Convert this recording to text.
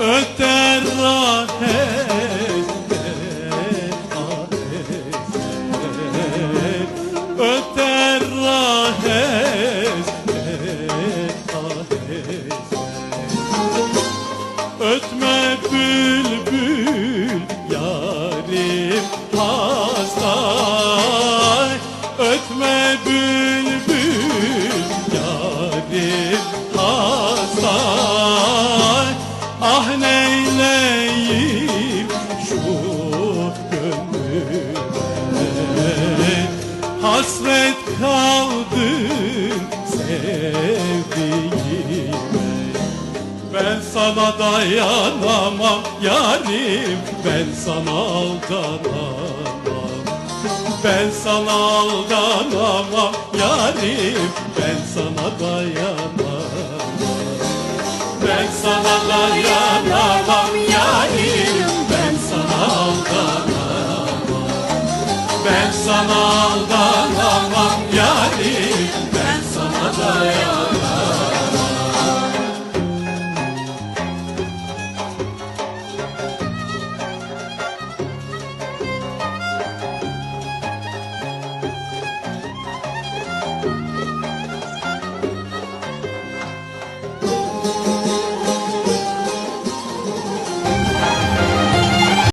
Öter ah hezden ah hezden Öter ah hezden ah hezden Ötme bülbül yarim hasta Ötme bülbül Hasret kaldın sevdiğime. Ben sana dayanamam yarim Ben sana aldanamam. Ben sana aldanamam yarim Ben sana dayanamam. Ben sana dayanamam yarim Ben sana aldanamam. Ben sana aldanamam